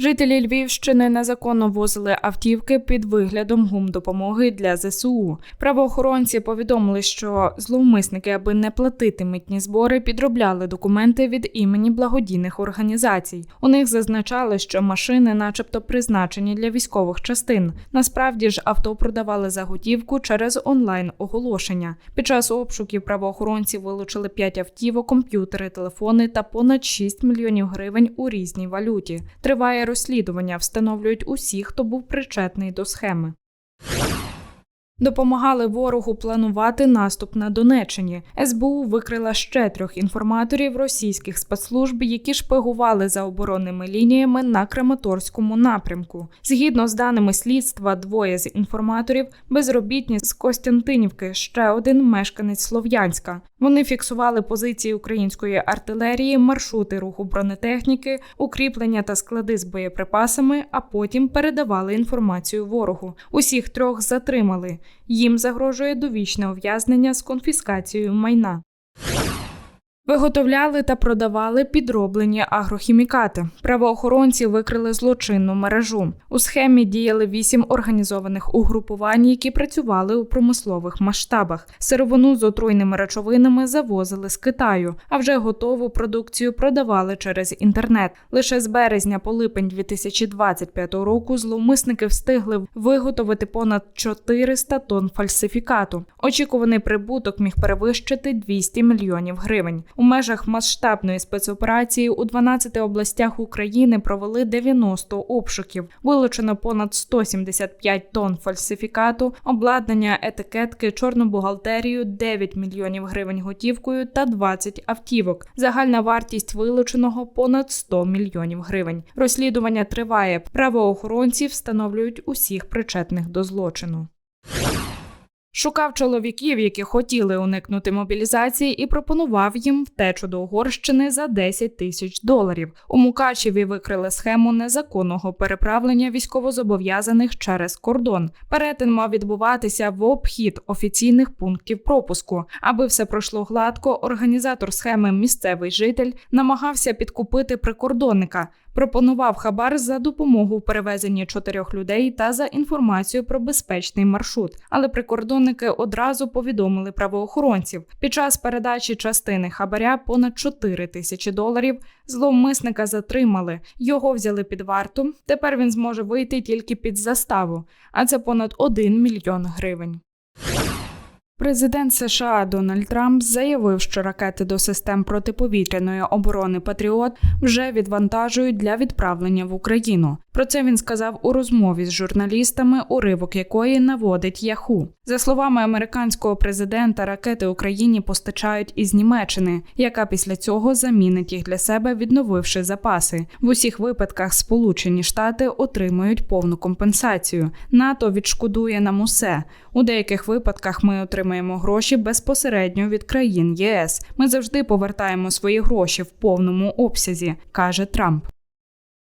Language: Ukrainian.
Жителі Львівщини незаконно возили автівки під виглядом гумдопомоги для ЗСУ. Правоохоронці повідомили, що зловмисники, аби не платити митні збори, підробляли документи від імені благодійних організацій. У них зазначали, що машини, начебто, призначені для військових частин. Насправді ж авто продавали за готівку через онлайн оголошення. Під час обшуків правоохоронці вилучили 5 автівок, комп'ютери, телефони та понад 6 мільйонів гривень у різній валюті. Триває розслідування, встановлюють усіх, хто був причетний до схеми. Допомагали ворогу планувати наступ на Донеччині. СБУ викрила ще трьох інформаторів російських спецслужб, які шпигували за оборонними лініями на Краматорському напрямку. Згідно з даними слідства, двоє з інформаторів безробітні з Костянтинівки, ще один мешканець Слов'янська. Вони фіксували позиції української артилерії, маршрути руху бронетехніки, укріплення та склади з боєприпасами, а потім передавали інформацію ворогу. Усіх трьох затримали. Їм загрожує довічне ув'язнення з конфіскацією майна. Виготовляли та продавали підроблені агрохімікати. Правоохоронці викрили злочинну мережу. У схемі діяли вісім організованих угрупувань, які працювали у промислових масштабах. Сировину з отруйними речовинами завозили з Китаю, а вже готову продукцію продавали через інтернет. Лише з березня по липень 2025 року зловмисники встигли виготовити понад 400 тонн фальсифікату. Очікуваний прибуток міг перевищити 200 мільйонів гривень. У межах масштабної спецоперації у 12 областях України провели 90 обшуків. Вилучено понад 175 тонн фальсифікату, обладнання, етикетки, чорну бухгалтерію, 9 мільйонів гривень готівкою та 20 автівок. Загальна вартість вилученого понад 100 мільйонів гривень. Розслідування триває. Правоохоронці встановлюють усіх причетних до злочину. Шукав чоловіків, які хотіли уникнути мобілізації, і пропонував їм втечу до Угорщини за 10 тисяч доларів. У Мукачеві викрили схему незаконного переправлення військовозобов'язаних через кордон. Перетин мав відбуватися в обхід офіційних пунктів пропуску. Аби все пройшло гладко, організатор схеми місцевий житель намагався підкупити прикордонника. Пропонував хабар за допомогу в перевезенні чотирьох людей та за інформацію про безпечний маршрут. Але прикордонники одразу повідомили правоохоронців. Під час передачі частини хабаря понад 4 тисячі доларів зловмисника затримали. Його взяли під варту. Тепер він зможе вийти тільки під заставу, а це понад 1 мільйон гривень. Президент США Дональд Трамп заявив, що ракети до систем протиповітряної оборони Патріот вже відвантажують для відправлення в Україну. Про це він сказав у розмові з журналістами, уривок якої наводить Яху. За словами американського президента, ракети Україні постачають із Німеччини, яка після цього замінить їх для себе, відновивши запаси. В усіх випадках Сполучені Штати отримують повну компенсацію. НАТО відшкодує нам усе. У деяких випадках ми отримаємо гроші безпосередньо від країн ЄС. Ми завжди повертаємо свої гроші в повному обсязі, каже Трамп.